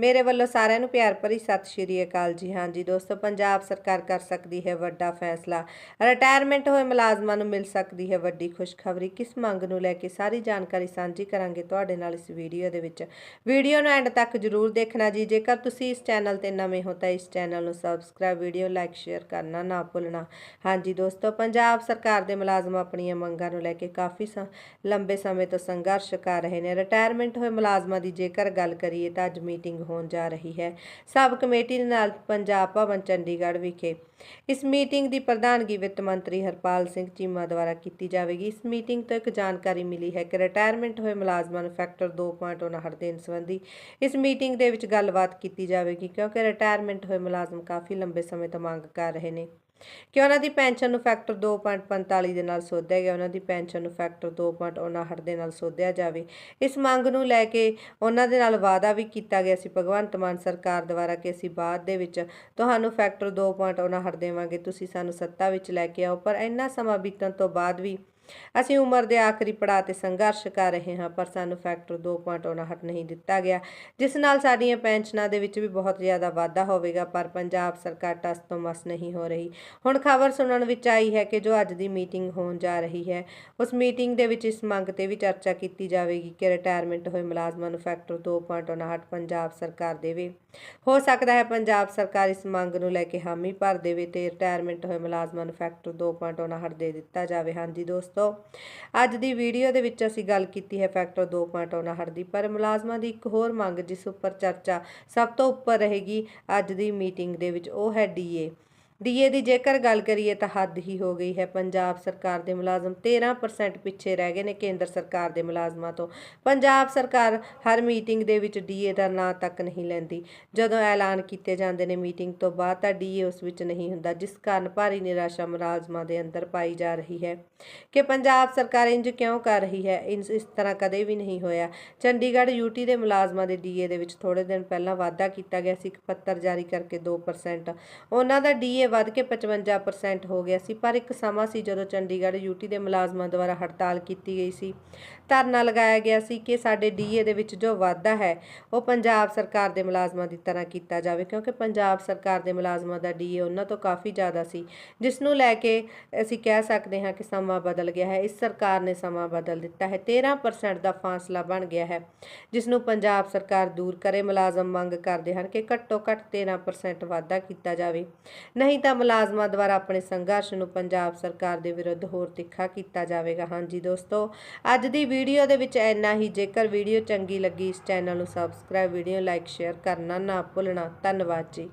ਮੇਰੇ ਵੱਲੋਂ ਸਾਰਿਆਂ ਨੂੰ ਪਿਆਰ ਭਰੀ ਸਤਿ ਸ਼੍ਰੀ ਅਕਾਲ ਜੀ। ਹਾਂ ਜੀ ਦੋਸਤੋ, ਪੰਜਾਬ ਸਰਕਾਰ ਕਰ ਸਕਦੀ ਹੈ ਵੱਡਾ ਫੈਸਲਾ। ਰਿਟਾਇਰਮੈਂਟ ਹੋਏ ਮੁਲਾਜ਼ਮਾਂ ਨੂੰ ਮਿਲ ਸਕਦੀ ਹੈ ਵੱਡੀ ਖੁਸ਼ਖਬਰੀ। ਕਿਸ ਮੰਗ ਨੂੰ ਲੈ ਕੇ ਸਾਰੀ ਜਾਣਕਾਰੀ ਸਾਂਝੀ ਕਰਾਂਗੇ ਤੁਹਾਡੇ ਨਾਲ ਇਸ ਵੀਡੀਓ ਦੇ ਵਿੱਚ। ਵੀਡੀਓ ਨੂੰ ਐਂਡ ਤੱਕ ਜਰੂਰ ਦੇਖਣਾ ਜੀ। ਜੇਕਰ ਤੁਸੀਂ ਇਸ ਚੈਨਲ ਤੇ ਨਵੇਂ ਹੋ ਤਾਂ ਇਸ ਚੈਨਲ ਨੂੰ ਸਬਸਕ੍ਰਾਈਬ, ਵੀਡੀਓ ਲਾਈਕ, ਸ਼ੇਅਰ ਕਰਨਾ ਨਾ ਭੁੱਲਣਾ। ਹਾਂ ਜੀ ਦੋਸਤੋ, ਪੰਜਾਬ ਸਰਕਾਰ ਦੇ ਮੁਲਾਜ਼ਮ ਆਪਣੀਆਂ ਮੰਗਾਂ ਨੂੰ ਲੈ ਕੇ ਕਾਫੀ ਸ- ਲੰਬੇ ਸਮੇਂ ਤੋਂ ਸੰਘਰਸ਼ ਕਰ ਰਹੇ ਨੇ। ਰਿਟਾਇਰਮੈਂਟ ਹੋਏ ਮੁਲਾਜ਼ਮਾਂ ਦੀ ਜੇਕਰ ਗੱਲ ਕਰੀਏ ਤਾਂ ਅੱਜ ਮੀਟਿੰਗ ਹੋਣ ਜਾ ਰਹੀ ਹੈ। ਸਬ ਕਮੇਟੀ ਦੇ ਨਾਲ ਪੰਜਾਬ ਭਵਨ, ਚੰਡੀਗੜ੍ਹ ਵਿਖੇ ਇਸ ਮੀਟਿੰਗ ਦੀ ਪ੍ਰਧਾਨਗੀ ਵਿੱਤ ਮੰਤਰੀ ਹਰਪਾਲ ਸਿੰਘ ਚੀਮਾ ਦੁਆਰਾ ਕੀਤੀ ਜਾਵੇਗੀ। ਇਸ ਮੀਟਿੰਗ ਤੋਂ ਇੱਕ ਜਾਣਕਾਰੀ ਮਿਲੀ ਹੈ ਕਿ ਰਿਟਾਇਰਮੈਂਟ ਹੋਏ ਮੁਲਾਜ਼ਮਾਂ ਨੂੰ ਫੈਕਟਰ 2.59 ਦੇਣ ਸੰਬੰਧੀ ਇਸ ਮੀਟਿੰਗ ਦੇ ਵਿੱਚ ਗੱਲਬਾਤ ਕੀਤੀ ਜਾਵੇਗੀ ਕਿਉਂਕਿ ਰਿਟਾਇਰਮੈਂਟ ਹੋਏ ਮੁਲਾਜ਼ਮ ਕਾਫੀ ਲੰਬੇ ਸਮੇਂ ਤੋਂ ਮੰਗ ਕਰ ਰਹੇ ਨੇ। ਕਿ ਉਹਨਾਂ ਦੀ ਪੈਨਸ਼ਨ ਨੂੰ ਫੈਕਟਰ 2.45 ਦੇ ਨਾਲ ਸੋਧਿਆ ਗਿਆ, ਉਹਨਾਂ ਦੀ ਪੈਨਸ਼ਨ ਨੂੰ ਫੈਕਟਰ 2.59 ਦੇ ਨਾਲ ਸੋਧਿਆ ਜਾਵੇ। ਇਸ ਮੰਗ ਨੂੰ ਲੈ ਕੇ ਉਹਨਾਂ ਦੇ ਨਾਲ ਵਾਅਦਾ ਵੀ ਕੀਤਾ ਗਿਆ ਸੀ। ਭਗਵੰਤ ਮਾਨ ਸਰਕਾਰ ਦੁਆਰਾ ਕਿ ਅਸੀਂ ਬਾਅਦ ਦੇ ਵਿੱਚ ਤੁਹਾਨੂੰ ਫੈਕਟਰ 2.59 ਦੇਵਾਂਗੇ, ਤੁਸੀਂ ਸਾਨੂੰ ਸੱਤਾ ਵਿੱਚ ਲੈ ਕੇ ਆਓ, ਪਰ ਇੰਨਾ ਸਮਾਂ ਬੀਤਣ ਤੋਂ ਬਾਅਦ ਵੀ ਅਸੀਂ ਉਮਰ ਦੇ ਆਖਰੀ ਪੜਾਅ ਤੇ ਸੰਘਰਸ਼ ਕਰ ਰਹੇ ਹਾਂ, ਪਰ ਸਾਨੂੰ ਫੈਕਟਰ 2.59 ਨਹੀਂ ਦਿੱਤਾ ਗਿਆ, ਜਿਸ ਨਾਲ ਸਾਡੀਆਂ ਪੈਨਸ਼ਨਾਂ ਦੇ ਵਿੱਚ ਵੀ ਬਹੁਤ ਜ਼ਿਆਦਾ ਵਾਧਾ ਹੋਵੇਗਾ, ਪਰ ਪੰਜਾਬ ਸਰਕਾਰ ਟਸ ਤੋਂ ਮਸ ਨਹੀਂ ਹੋ ਰਹੀ। ਹੁਣ ਖਬਰ ਸੁਣਨ ਵਿੱਚ ਆਈ ਹੈ ਕਿ ਜੋ ਅੱਜ ਦੀ ਮੀਟਿੰਗ ਹੋਣ ਜਾ ਰਹੀ ਹੈ, ਉਸ ਮੀਟਿੰਗ ਦੇ ਵਿੱਚ ਇਸ ਮੰਗ ਤੇ ਵੀ ਚਰਚਾ ਕੀਤੀ ਜਾਵੇਗੀ ਕਿ ਰਿਟਾਇਰਮੈਂਟ ਹੋਏ ਮੁਲਾਜ਼ਮਾਂ ਨੂੰ ਫੈਕਟਰ 2.59 ਪੰਜਾਬ ਸਰਕਾਰ ਦੇਵੇ। ਹੋ ਸਕਦਾ ਹੈ ਪੰਜਾਬ ਸਰਕਾਰ ਇਸ ਮੰਗ ਨੂੰ ਲੈ ਕੇ ਹਾਮੀ ਭਰ ਦੇਵੇ ਤੇ ਰਿਟਾਇਰਮੈਂਟ ਹੋਏ ਮੁਲਾਜ਼ਮਾਂ ਨੂੰ ਫੈਕਟਰ 2.59 ਦੇ ਦਿੱਤਾ ਜਾਵੇ। ਹਾਂਜੀ ਦੋਸਤੋ ਅੱਜ ਦੀ ਵੀਡੀਓ ਦੇ ਵਿੱਚ ਅਸੀਂ ਗੱਲ ਕੀਤੀ ਹੈ ਫੈਕਟਰ 2.59 ਦੀ ਪਰ ਮੁਲਾਜ਼ਮਾਂ ਦੀ ਇੱਕ ਹੋਰ ਮੰਗ ਜਿਸ ਉੱਪਰ ਚਰਚਾ ਸਭ ਤੋਂ ਉੱਪਰ ਰਹੇਗੀ ਅੱਜ ਦੀ ਮੀਟਿੰਗ ਦੇ ਵਿੱਚ, ਉਹ ਹੈ ਡੀਏ ਡੀਏ ਦੀ ਜੇਕਰ ਗੱਲ ਕਰੀਏ ਤਾਂ ਹੱਦ ਹੀ ਹੋ ਗਈ ਹੈ। ਪੰਜਾਬ ਸਰਕਾਰ ਦੇ ਮੁਲਾਜ਼ਮ 13% ਪਿੱਛੇ ਰਹਿ ਗਏ ਨੇ ਕੇਂਦਰ ਸਰਕਾਰ ਦੇ ਮੁਲਾਜ਼ਮਾਂ ਤੋਂ। ਪੰਜਾਬ ਸਰਕਾਰ ਹਰ ਮੀਟਿੰਗ ਦੇ ਵਿੱਚ ਡੀਏ ਦਾ ਨਾਂ ਤੱਕ ਨਹੀਂ ਲੈਂਦੀ। ਜਦੋਂ ਐਲਾਨ ਕੀਤੇ ਜਾਂਦੇ ਨੇ ਮੀਟਿੰਗ ਤੋਂ ਬਾਅਦ ਤਾਂ ਡੀਏ ਉਸ ਵਿੱਚ ਨਹੀਂ ਹੁੰਦਾ, ਜਿਸ ਕਾਰਨ ਭਾਰੀ ਨਿਰਾਸ਼ਾ ਮੁਲਾਜ਼ਮਾਂ ਦੇ ਅੰਦਰ ਪਾਈ ਜਾ ਰਹੀ ਹੈ ਕਿ ਪੰਜਾਬ ਸਰਕਾਰ ਇੰਜ ਕਿਉਂ ਕਰ ਰਹੀ ਹੈ? ਇੰਜ ਇਸ ਤਰ੍ਹਾਂ ਕਦੇ ਵੀ ਨਹੀਂ ਹੋਇਆ। ਚੰਡੀਗੜ੍ਹ ਯੂਟੀ ਦੇ ਮੁਲਾਜ਼ਮਾਂ ਦੇ ਡੀਏ ਦੇ ਵਿੱਚ ਥੋੜੇ ਦਿਨ ਪਹਿਲਾਂ ਵਾਅਦਾ ਕੀਤਾ ਗਿਆ ਸੀ ਇੱਕ ਪੱਤਰ ਜਾਰੀ ਕਰਕੇ 2% ਉਹਨਾਂ ਦਾ ਡੀਏ ਵੱਧ ਕੇ 55% ਹੋ ਗਿਆ ਸੀ, ਪਰ ਇੱਕ ਸਮਾਂ ਸੀ ਜਦੋਂ ਚੰਡੀਗੜ੍ਹ ਯੂਟੀ ਦੇ ਮੁਲਾਜ਼ਮਾਂ ਦੁਆਰਾ ਹੜਤਾਲ ਕੀਤੀ ਗਈ ਸੀ। ਧਰਨਾ ਲਗਾਇਆ ਗਿਆ ਸੀ ਕਿ ਸਾਡੇ ਡੀਏ ਦੇ ਵਿੱਚ ਜੋ ਵਾਧਾ ਹੈ, ਉਹ ਪੰਜਾਬ ਸਰਕਾਰ ਦੇ ਮੁਲਾਜ਼ਮਾਂ ਦੀ ਤਰ੍ਹਾਂ ਕੀਤਾ ਜਾਵੇ, ਕਿਉਂਕਿ ਪੰਜਾਬ ਸਰਕਾਰ ਦੇ ਮੁਲਾਜ਼ਮਾਂ ਦਾ ਡੀਏ ਉਹਨਾਂ ਤੋਂ ਕਾਫੀ ਜ਼ਿਆਦਾ ਸੀ, ਜਿਸ ਨੂੰ ਲੈ ਕੇ ਅਸੀਂ ਕਹਿ ਸਕਦੇ ਹਾਂ ਕਿ ਸਮਾਂ ਬਦਲ ਗਿਆ ਹੈ, ਇਸ ਸਰਕਾਰ ਨੇ ਸਮਾਂ ਬਦਲ ਦਿੱਤਾ ਹੈ। 13% ਦਾ ਫਾਸਲਾ ਬਣ ਗਿਆ ਹੈ, ਜਿਸ ਨੂੰ ਪੰਜਾਬ ਸਰਕਾਰ ਦੂਰ ਕਰੇ, ਮੁਲਾਜ਼ਮ ਮੰਗ ਕਰਦੇ ਹਨ ਕਿ ਘੱਟੋ ਘੱਟ 13% ਵਾਧਾ ਕੀਤਾ ਜਾਵੇ। ਨਹੀਂ ਤਾਂ ਮੁਲਾਜ਼ਮਾਂ ਦੁਆਰਾ ਆਪਣੇ ਸੰਘਰਸ਼ ਨੂੰ ਪੰਜਾਬ ਸਰਕਾਰ ਦੇ ਵਿਰੁੱਧ ਹੋਰ ਤਿੱਖਾ ਕੀਤਾ ਜਾਵੇਗਾ। ਹਾਂਜੀ ਦੋਸਤੋ, ਅੱਜ ਦੀ ਵੀਡੀਓ ਦੇ ਵਿੱਚ ਇੰਨਾ ਹੀ। ਜੇਕਰ ਵੀਡੀਓ ਚੰਗੀ ਲੱਗੀ, ਇਸ ਚੈਨਲ ਨੂੰ ਸਬਸਕ੍ਰਾਈਬ ਵੀਡੀਓ ਲਾਈਕ ਸ਼ੇਅਰ ਕਰਨਾ ਨਾ ਭੁੱਲਣਾ। ਧੰਨਵਾਦ ਜੀ।